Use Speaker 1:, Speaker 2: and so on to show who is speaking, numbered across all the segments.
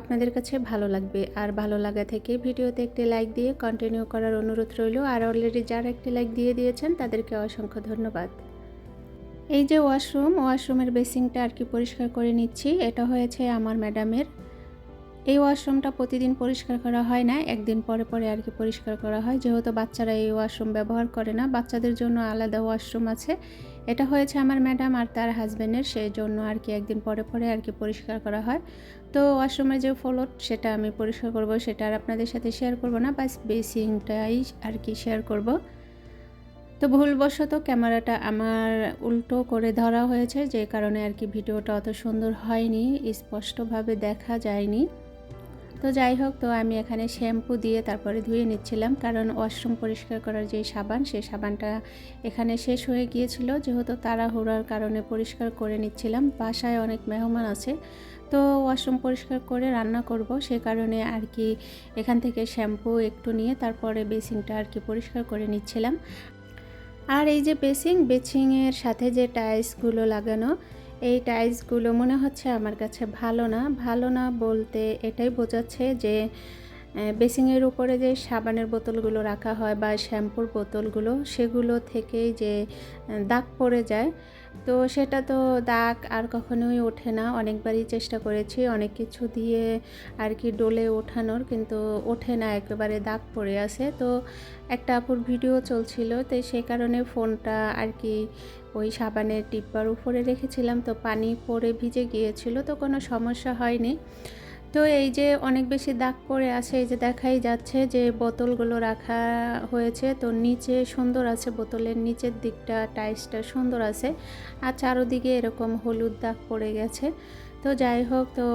Speaker 1: আপনাদের কাছে ভালো লাগবে। আর ভালো লাগা থেকে ভিডিওতে একটি লাইক দিয়ে কন্টিনিউ করার অনুরোধ রইল। আর অলরেডি যারা একটি লাইক দিয়ে দিয়েছেন, তাদেরকে অসংখ্য ধন্যবাদ। এই যে ওয়াশরুম ওয়াশরুমের বেসিংটা আর কি পরিষ্কার করে নিচ্ছি। এটা হয়েছে আমার ম্যাডামের এই ওয়াশরুমটা প্রতিদিন পরিষ্কার করা হয় না। একদিন পরে পরে আর কি পরিষ্কার করা হয়। যেহেতু বাচ্চারা এই ওয়াশরুম ব্যবহার করে না, বাচ্চাদের জন্য আলাদা ওয়াশরুম আছে। এটা হয়েছে আমার ম্যাডাম আর তার হাজব্যান্ডের সেই জন্য আর কি একদিন পরে পরে আর কি পরিষ্কার করা হয়। তো ওয়াশরুমের যে ফ্লোর, সেটা আমি পরিষ্কার করব, সেটা আর আপনাদের সাথে শেয়ার করব না, বাস বেসিংটাই আর কি শেয়ার করব। তো ভুলবশত ক্যামেরাটা আমার উল্টো করে ধরা হয়েছে, যে কারণে আর কি ভিডিওটা অত সুন্দর হয়নি, স্পষ্টভাবে দেখা যায়নি। তো যাই হোক, তো আমি এখানে শ্যাম্পু দিয়ে তারপরে ধুয়ে নিচ্ছিলাম। কারণ ওয়াশরুম পরিষ্কার করার যে সাবান সেই সাবানটা এখানে শেষ হয়ে গিয়েছিল। যেহেতু তাড়াহুড়ার কারণে পরিষ্কার করে নিচ্ছিলাম। বাসায় অনেক মেহমান আছে। তো ওয়াশরুম পরিষ্কার করে রান্না করব। সে কারণে আর কি এখান থেকে শ্যাম্পু একটু নিয়ে তারপরে বেসিনটা আর কি পরিষ্কার করে নিচ্ছিলাম। আর এই যে বেসিং বেসিংয়ের সাথে যে টাইলসগুলো লাগানো এই টাইলসগুলো মনে হচ্ছে আমার কাছে ভালো না। ভালো না বলতে এটাই বোঝাচ্ছে যে বেসিংয়ের উপরে যে সাবানের বোতলগুলো রাখা হয় বা শ্যাম্পুর বোতলগুলো, সেগুলো থেকেই যে দাগ পড়ে যায়। তো সেটা তো দাগ আর কখনোই ওঠে না। অনেকবারই চেষ্টা করেছি, অনেক কিছু দিয়ে আর কি ডোলে ওঠানোর, কিন্তু ওঠে না, একেবারে দাগ পড়ে আছে। তো একটা আপুর ভিডিও চলছিল, তো সেই কারণে ফোনটা আর কি ওই সাবানের টিপ্পার উপরে রেখেছিলাম, তো পানি পড়ে ভিজে গিয়েছিল, তো কোনো সমস্যা হয়নি। তো এই যে অনেক বেশি দাগ পড়ে আছে, এই যে দেখাই যাচ্ছে যে বোতলগুলো রাখা হয়েছে, তো নিচে সুন্দর আছে, বোতলের নিচের দিকটা টাইসটা সুন্দর আছে, আর চারোদিকে এরকম হলুদ দাগ পড়ে গেছে। তো যাই হোক, তো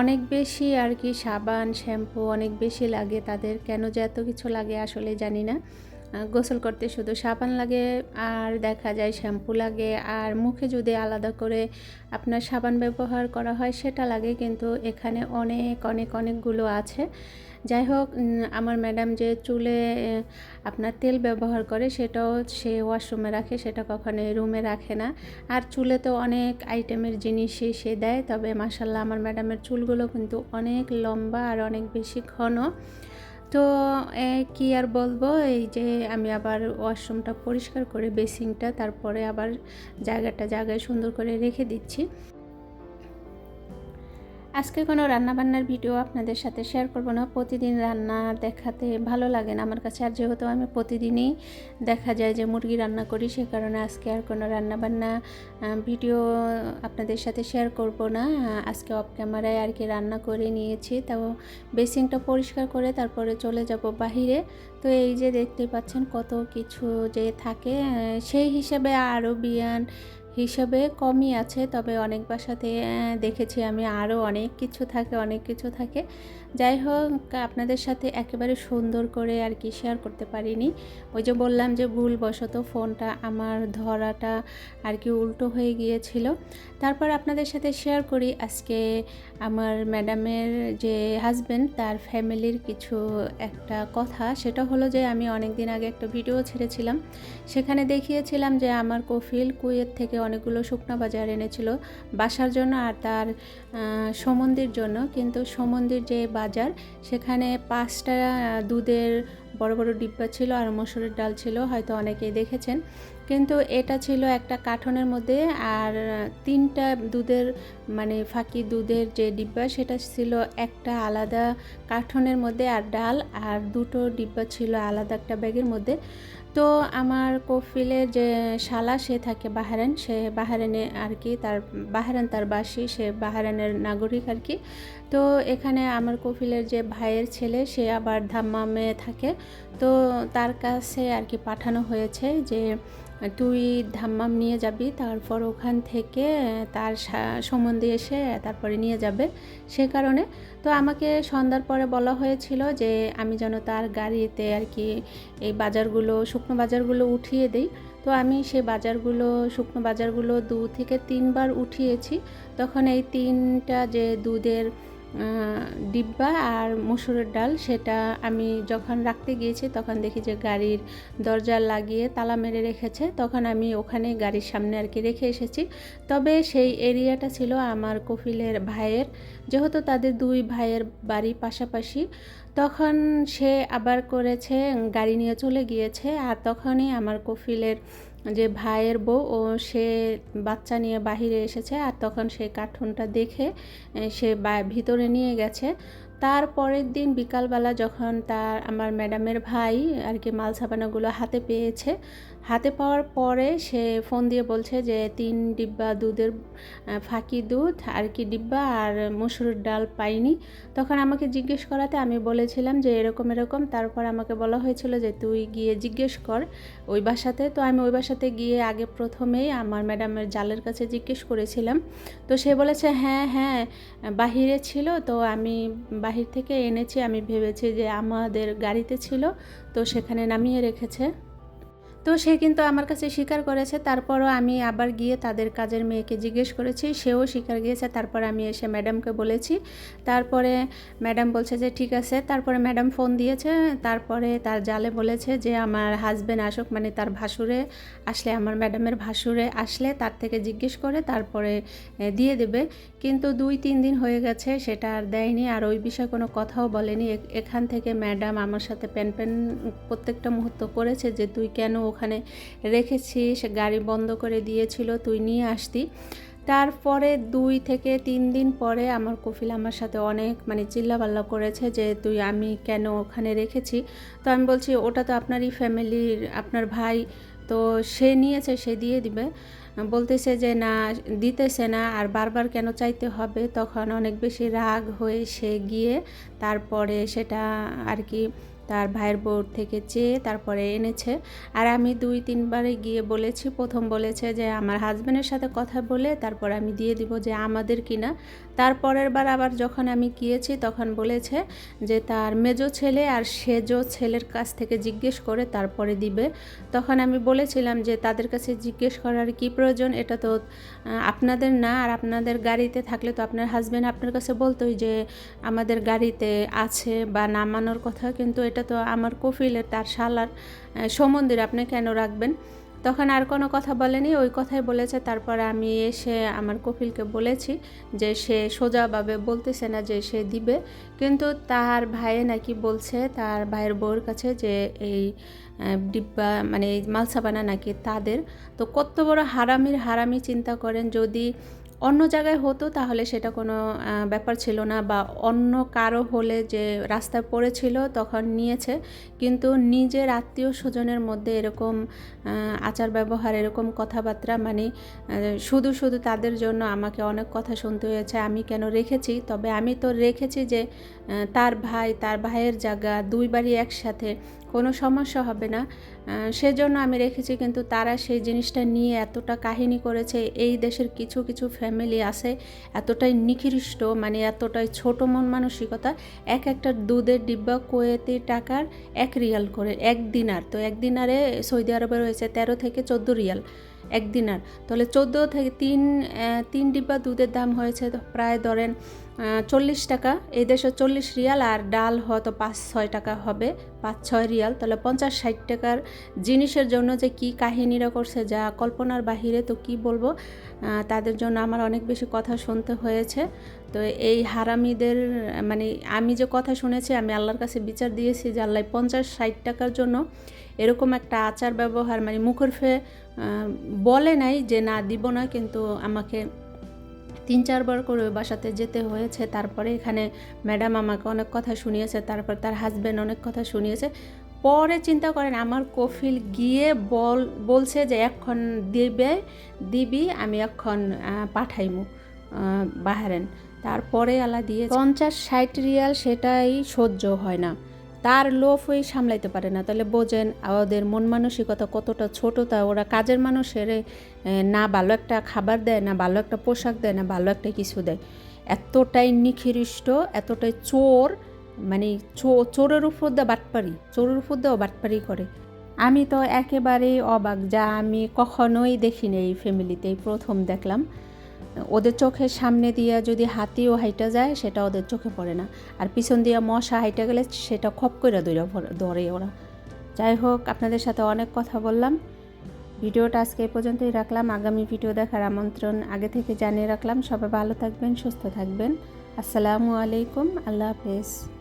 Speaker 1: অনেক বেশি আর কি সাবান, শ্যাম্পু অনেক বেশি লাগে তাদের, কেন যে এত কিছু লাগে আসলে জানি না। গোসল করতে শুধু সাবান লাগে, আর দেখা যায় শ্যাম্পু লাগে, আর মুখে যদি আলাদা করে আপনার সাবান ব্যবহার করা হয় সেটা লাগে, কিন্তু এখানে অনেক অনেক, অনেকগুলো আছে। যাই হোক আমার ম্যাডাম যে চুলে আপনার তেল ব্যবহার করে সেটাও সে ওয়াশরুমে রাখে, সেটা কখনো রুমে রাখে না। আর চুলে তো অনেক আইটেমের জিনিসই সে দেয়, তবে মাসাল্লাহ আমার ম্যাডামের চুলগুলো কিন্তু অনেক লম্বা আর অনেক বেশি ঘন। তো কি আর বলব? এই যে আমি আবার ওয়াশরুমটা পরিষ্কার করে বেসিংটা তারপরে আবার জায়গাটা জায়গায় সুন্দর করে রেখে দিচ্ছি। আজকে কোনো রান্নাবান্নার ভিডিও আপনাদের সাথে শেয়ার করব না। প্রতিদিন রান্না দেখাতে ভালো লাগে না। আমার কাছে আর যেহেতু আমি প্রতিদিনই দেখা যায় যে মুরগি রান্না করি, সে কারণে আজকে আর কোনো রান্নাবান্না ভিডিও আপনাদের সাথে শেয়ার করব না। আজকে অফ ক্যামেরায় আর কি রান্না করে নিয়েছি। তাও বেসিংটা পরিষ্কার করে তারপরে চলে যাব বাহিরে। তো এই যে দেখতে পাচ্ছেন কত কিছু যে থাকে সেই হিসেবে আরও বিয়ান হিসাবে কমই আছে, তবে অনেক বাসাতে দেখেছি আমি আরও অনেক কিছু থাকে, অনেক কিছু থাকে। যাই হোক, আপনাদের সাথে একেবারে সুন্দর করে আর কি শেয়ার করতে পারিনি। ওই যে বললাম যে ভুলবশত ফোনটা আমার ধরাটা আর কি উল্টো হয়ে গিয়েছিল। তারপর আপনাদের সাথে শেয়ার করি আজকে আমার ম্যাডামের যে হাজব্যান্ড তার ফ্যামিলির কিছু একটা কথা। সেটা হলো যে আমি অনেক দিন আগে একটা ভিডিও ছেড়েছিলাম। সেখানে দেখিয়েছিলাম যে আমার কফিল কুয়েত থেকে অনেকগুলো শুকনো বাজার এনেছিল বাসার জন্য আর তার সমন্দির জন্য। কিন্তু সমন্দির যে বাজার। সেখানে পাঁচটা দুধের বড় বড় ডিব্বা ছিল আর মসুরের ডাল ছিল, হয়তো অনেকেই দেখেছেন। কিন্তু এটা ছিল একটা কাঠনের মধ্যে আর তিনটা দুধের মানে ফাঁকি দুধের যে ডিব্বা সেটা ছিল একটা আলাদা কাঠনের মধ্যে আর ডাল আর দুটো ডিব্বা ছিল আলাদা একটা ব্যাগের মধ্যে। তো আমার কফিলের যে শালা সে থাকে বাহারান সে বাহারানে আর কি তার বাহারান তার বাসী, সে বাহারানের নাগরিক আর কি। তো এখানে আমার কফিলের যে ভাইয়ের ছেলে সে আবার ধাম্মামে থাকে। তো তার কাছে আর কি পাঠানো হয়েছে যে তুই ধাম্মাম নিয়ে যাবি, তারপর ওখান থেকে তার সম্বন্ধে এসে তারপরে নিয়ে যাবে। সে কারণে তো আমাকে সন্ধ্যার পরে বলা হয়েছিল যে, আমি যেন তার গাড়িতে আর কি এই বাজারগুলো, শুকনো বাজারগুলো উঠিয়ে দিই। তো আমি সে বাজারগুলো, শুকনো বাজারগুলো দু থেকে তিনবার উঠিয়েছি। তখন এই তিনটা যে দুধের ডিব্বা আর মসুরের ডাল, সেটা আমি যখন রাখতে গিয়েছি, তখন দেখি যে গাড়ির দরজা লাগিয়ে তালা মেরে রেখেছে। তখন আমি ওখানে গাড়ির সামনে আর কি রেখে এসেছি। তবে সেই এরিয়াটা ছিল আমার কফিলের ভাইয়ের, যেহেতু তাদের দুই ভাইয়ের বাড়ি পাশাপাশি। তখন সে আবার করেছে, গাড়ি নিয়ে চলে গিয়েছে, আর তখনই আমার কফিলের যে ভাইয়ের বউ, ও সে বাচ্চা নিয়ে বাহিরে এসেছে আর তখন সে কার্টুনটা দেখে সে ভিতরে নিয়ে গেছে। তার পরের দিন বিকালবেলা যখন তার, আমার ম্যাডামের ভাই আর কি মাল সাবানাগুলো হাতে পেয়েছে হাতে পাওয়ার পরে সে ফোন দিয়ে বলছে যে, তিন ডিব্বা দুধের ফাঁকি দুধ, আর কি ডিব্বা, আর মসুরের ডাল পাইনি। তখন আমাকে জিজ্ঞেস করাতে আমি বলেছিলাম যে, এরকম এরকম। তারপর আমাকে বলা হয়েছিল যে, তুই গিয়ে জিজ্ঞেস কর ওই বাসাতে। তো আমি ওই বাসাতে গিয়ে আগে প্রথমেই আমার ম্যাডামের জালের কাছে জিজ্ঞেস করেছিলাম। তো সে বলেছে হ্যাঁ হ্যাঁ বাহিরে ছিল। তো আমি বাহির থেকে এনেছি। আমি ভেবেছি যে, আমাদের গাড়িতে ছিল। তো সেখানে নামিয়ে রেখেছে। তো সে কিন্তু আমার কাছে স্বীকার করেছে। তারপরও আমি আবার গিয়ে তাদের কাজের মেয়েকে জিজ্ঞেস করেছি। সেও স্বীকার গিয়েছে। তারপর আমি এসে ম্যাডামকে বলেছি। তারপরে ম্যাডাম বলছে যে, ঠিক আছে। তারপরে ম্যাডাম ফোন দিয়েছে। তারপরে তার জালে বলেছে যে, আমার হাজব্যান্ড আসুক মানে তার ভাসুরে আসলে, আমার ম্যাডামের ভাসুরে আসলে তার থেকে জিজ্ঞেস করে, তারপরে দিয়ে দেবে। কিন্তু দুই, তিন দিন হয়ে গেছে, সেটা আর দেয়নি। আর ওই বিষয়ে কোনো কথাও বলেনি। এখান থেকে ম্যাডাম আমার সাথে প্যান প্যান প্রত্যেকটা মুহূর্ত করেছে যে, তুই কেন ওখানে রেখেছিস, গাড়ি বন্ধ করে দিয়েছিল, তুই নিয়ে আসতি। তারপরে দুই থেকে তিন দিন পরে আমার কফিল আমার সাথে অনেক মানে চিল্লাপাল্লা করেছে যে, তুই, আমি কেন ওখানে রেখেছি? তো আমি বলছি, ওটা তো আপনারই ফ্যামিলির, আপনার ভাই। তো সে নিয়েছে, সে দিয়ে দিবে। বলতেছে যে, না, দিতেছে না, আর বারবার কেন চাইতে হবে? তখন অনেক বেশি রাগ হয়ে সে গিয়ে তারপরে সেটা আর কি তার ভাইয়ের বোর্ড থেকে চেয়ে তারপরে এনেছে। আর আমি দুই তিনবারে গিয়ে বলেছি, প্রথম বলেছে যে আমার হাজব্যান্ডের সাথে কথা বলে তারপর আমি দিয়ে দিব যে আমাদের কিনা। তারপরের বার আবার যখন আমি গিয়েছি তখন বলেছে যে তার মেজো ছেলে আর সেজো ছেলের কাছ থেকে জিজ্ঞেস করে তারপরে দিবে। তখন আমি বলেছিলাম যে তাদের কাছে জিজ্ঞেস করার কি প্রয়োজন? এটা তো আপনাদের না। আর আপনাদের গাড়িতে থাকলে তো আপনার হাজব্যান্ড আপনার কাছে বলতোই যে আমাদের গাড়িতে আছে বা নামানোর কথা। কিন্তু এটা তো আমার কফিলের তার শালার আহ, সম্বন্ধের আপনি কেন রাখবেন? তখন আর কোনো কথা বলেনি ওই কথাই বলেছে। তারপর আমি এসে আমার কফিলকে বলেছি যে সে সোজাভাবে বলতেছে না যে সে দিবে। কিন্তু তার ভাইয়ে নাকি বলছে তার ভাইয়ের বউর কাছে যে এই ডিব্বা মানে এই মালসাবানা নাকি তাদের। তো কত বড় হারামির হারামি চিন্তা করেন যদি অন্য জায়গায় হতো, তাহলে সেটা কোনো ব্যাপার ছিল না বা অন্য কারও হলে যে রাস্তায় পড়েছিল তখন নিয়েছে। কিন্তু নিজের আত্মীয় স্বজনের মধ্যে এরকম আচার ব্যবহার, এরকম কথাবার্তা মানে শুধু শুধু তাদের জন্য আমাকে অনেক কথা শুনতে হয়েছে, আমি কেন রেখেছি? তবে আমি তো রেখেছি যে তার ভাই, তার ভাইয়ের জায়গা, দুই বাড়ি একসাথে কোনো সমস্যা হবে না। সেজন্য আমি রেখেছি কিন্তু তারা সেই জিনিসটা নিয়ে এতটা কাহিনী করেছে। এই দেশের কিছু কিছু ফ্যামিলি আছে এতটাই নিকৃষ্ট মানে এতটাই ছোট মন মানসিকতা, এক একটা দুধের ডিব্বা কোয়েতি টাকার এক রিয়াল করে এক দিনার তো এক দিনারে সৌদি আরবে রয়েছে তেরো থেকে চোদ্দ রিয়াল। এক দিনার তাহলে চোদ্দ থেকে তিন তিন ডিব্বা দুধের দাম হয়েছে প্রায় ধরেন চল্লিশ টাকা। এই দেশে চল্লিশ রিয়াল আর ডাল হয়তো পাঁচ ছয় টাকা হবে পাঁচ ছয় রিয়াল। তাহলে পঞ্চাশ ষাট টাকার জিনিসের জন্য যে কি কাহিনীরা করছে যা কল্পনার বাহিরে তো কি বলব তাদের জন্য আমার অনেক বেশি কথা শুনতে হয়েছে। তো এই হারামিদের মানে আমি যে কথা শুনেছি আমি আল্লাহর কাছে বিচার দিয়েছি যে আল্লাহ পঞ্চাশ ষাট টাকার জন্য এরকম একটা আচার ব্যবহার মানে মুখের ফে আহ, বলে নাই যে, না, দিব না। কিন্তু আমাকে তিন চারবার করে ওই বাসাতে যেতে হয়েছে। তারপরে এখানে ম্যাডাম আমাকে অনেক কথা শুনিয়েছে। তারপর তার হাজব্যান্ড অনেক কথা শুনিয়েছে। পরে চিন্তা করেন, আমার কফিল গিয়ে বল, বলছে যে, এখন দিবে, দিবি, আমি এখন পাঠাইমু বাহারেন। তারপরে আলা দিয়ে পঞ্চাশ, ষাট রিয়াল সেটাই সহ্য হয় না। তার লোভই সামলাইতে পারে না। তাহলে বোঝেন, ওদের মন মানসিকতা কতটা ছোট, তা ওরা কাজের মানুষের না ভালো একটা খাবার দেয়, না ভালো একটা পোশাক দেয়, না ভালো একটা কিছু দেয়। এতটাই নিখিরিষ্ট এতটাই চোর মানে চোরের উপর দিয়ে বাটপারি, চোরের উপর দিয়েও বাটপারি করে। আমি তো একেবারেই অবাক, যা আমি কখনোই দেখিনি এই ফ্যামিলিতে প্রথম দেখলাম। ওদের চোখের সামনে দিয়ে যদি হাতিও হাইটা যায়, সেটা ওদের চোখে পড়ে না। আর পিছন দিয়ে মশা হাইটা গেলে সেটা খপ করে ধরে ধরে ওরা। যাই হোক, আপনাদের সাথে অনেক কথা বললাম। ভিডিওটা আজকে এই পর্যন্তই রাখলাম। আগামী ভিডিও দেখার আমন্ত্রণ আগে থেকে জানিয়ে রাখলাম। সবাই ভালো থাকবেন, সুস্থ থাকবেন। আসসালামু আলাইকুম। আল্লাহ হাফেজ।